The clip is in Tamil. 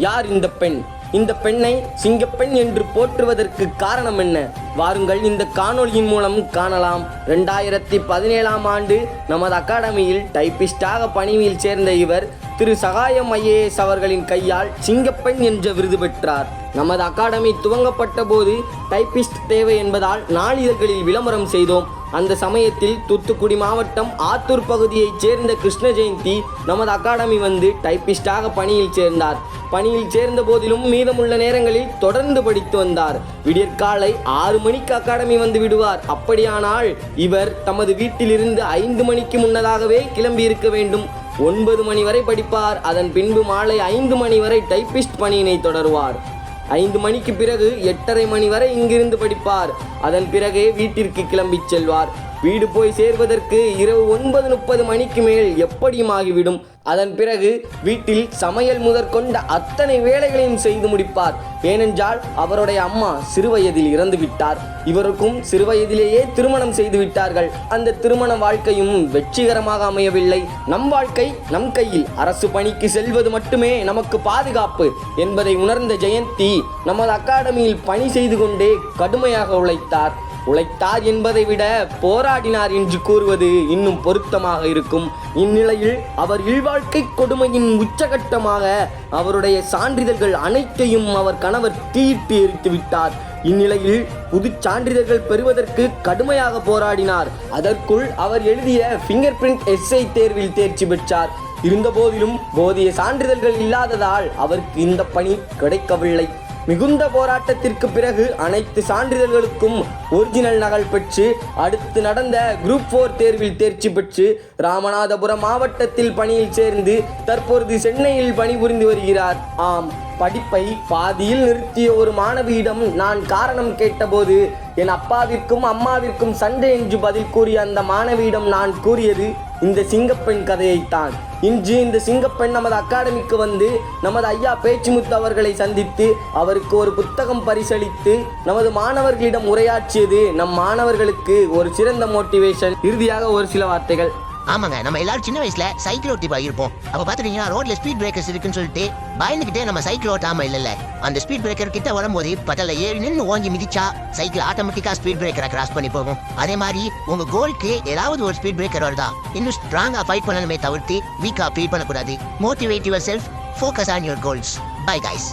யார் இந்த பெண்? இந்த பெண்ணை சிங்கப்பெண் என்று போற்றுவதற்கு காரணம் என்ன? வாருங்கள் இந்த காணொலியின் மூலம் காணலாம். ரெண்டாயிரத்தி பதினேழாம் ஆண்டு நமது அகாடமியில் டைப்பிஸ்டாக பணியில் சேர்ந்த இவர் திரு சகாயம் ஐஏஎஸ் அவர்களின் கையால் சிங்கப்பெண் என்ற விருது பெற்றார். நமது அகாடமி துவங்கப்பட்ட போது டைப்பிஸ்ட் தேவை என்பதால் நாளிதழ்களில் விளம்பரம் செய்தோம். அந்த சமயத்தில் தூத்துக்குடி மாவட்டம் ஆத்தூர் பகுதியைச் சேர்ந்த கிருஷ்ண ஜெயந்தி நமது அகாடமி வந்து டைப்பிஸ்டாக பணியில் சேர்ந்தார். பணியில் சேர்ந்த போதிலும் மீதமுள்ள நேரங்களில் தொடர்ந்து படித்து வந்தார். விடியற்காலை ஆறு மணிக்கு அகாடமி வந்து விடுவார். அப்படியானால் இவர் தமது வீட்டிலிருந்து ஐந்து மணிக்கு முன்னதாகவே கிளம்பி இருக்க வேண்டும். ஒன்பது மணி வரை படிப்பார். அதன் பின்பு மாலை ஐந்து மணி வரை டைப்பிஸ்ட் பணியினை தொடருவார். ஐந்து மணிக்கு பிறகு எட்டரை மணி வரை இங்கிருந்து படிப்பார். அதன் பிறகே வீட்டிற்கு கிளம்பிச் செல்வார். வீடு போய் சேர்வதற்கு இரவு ஒன்பது முப்பது மணிக்கு மேல் எப்படியும் ஆகிவிடும். அதன் பிறகு வீட்டில் சமையல் முதற்கொண்ட அத்தனை வேலைகளையும் செய்து முடிப்பார். ஏனென்றால் அவருடைய அம்மா சிறுவயதில் இறந்து விட்டார். இவருக்கும் சிறுவயதிலேயே திருமணம் செய்து விட்டார்கள். அந்த திருமண வாழ்க்கையும் வெற்றிகரமாக அமையவில்லை. நம் வாழ்க்கை நம் கையில் அரசு பணிக்கு செல்வது மட்டுமே நமக்கு பாதுகாப்பு என்பதை உணர்ந்த ஜெயந்தி நமது அகாடமியில் பணி செய்து கொண்டே கடுமையாக உழைத்தார். உழைத்தார் என்பதை விட போராடினார் என்று கூறுவது இன்னும் பொருத்தமாக இருக்கும். இந்நிலையில் அவர் இல்வாழ்க்கை கொடுமையின் உச்சகட்டமாக அவருடைய சான்றிதழ்கள் அனைத்தையும் அவர் கணவர் தீயிட்டு எரித்து விட்டார். இந்நிலையில் புது சான்றிதழ்கள் பெறுவதற்கு கடுமையாக போராடினார். அதற்குள் அவர் எழுதிய ஃபிங்கர் பிரிண்ட் எஸ்ஐ தேர்வில் தேர்ச்சி பெற்றார். இருந்தபோதிலும் போதிய சான்றிதழ்கள் இல்லாததால் அவருக்கு இந்த பணி கிடைக்கவில்லை. மிகுந்த போராட்டத்திற்கு பிறகு அனைத்து சான்றிதழ்களுக்கும் ஒரிஜினல் நகல் பெற்று அடுத்து நடந்த குரூப் ஃபோர் தேர்வில் தேர்ச்சி பெற்று ராமநாதபுரம் மாவட்டத்தில் பணியில் சேர்ந்து தற்பொழுது சென்னையில் பணிபுரிந்து வருகிறார். ஆம் படிப்பை பாதியில் நிறுத்திய ஒரு மாணவியிடம் நான் காரணம் கேட்டபோது என் அப்பாவிற்கும் அம்மாவிற்கும் சண்டை என்று பதில் கூறிய அந்த மாணவியிடம் நான் கூறியது இந்த சிங்கப்பெண் கதையைத்தான். இன்று இந்த சிங்கப்பெண் நமது அகாடமிக்கு வந்து நமது ஐயா பேச்சுமுத்து அவர்களை சந்தித்து அவருக்கு ஒரு புத்தகம் பரிசளித்து நமது மாணவர்களிடம் உரையாற்றியது நம் மாணவர்களுக்கு ஒரு சிறந்த மோட்டிவேஷன் இறுதியாக ஒரு சில வார்த்தைகள். ஆமாங்க நம்ம எல்லாரும் சின்ன வயசுல சைக்கிள் ஓட்டி இருப்போம் அப்ப பாத்துட்டீங்கன்னா ரோட்ல ஸ்பீட் பிரேக்கர்ஸ் இருக்குன்னு சொல்லிட்டு பயந்துகிட்டே நம்ம சைக்கிள் ஓட்டாம இல்ல அந்த ஸ்பீட் பிரேக்கர் கிட்ட வரும்போது பட்டல ஏறி நின்று ஓங்கி மிதிச்சா சைக்கிள் ஆட்டோமேட்டிக்கா ஸ்பீட் பிரேக்கரை கிராஸ் பண்ணி போகும். அதே மாதிரி உங்க கோலுக்கு ஏதாவது ஒரு ஸ்பீட் பிரேக்கர் வருதா? இன்னும் ஸ்ட்ராங்கா ஃபைட் பண்ணணுமே தவிர்த்து வீக்கா ஃபீல் பண்ணக்கூடாது. Motivate yourself focus on your goals bye guys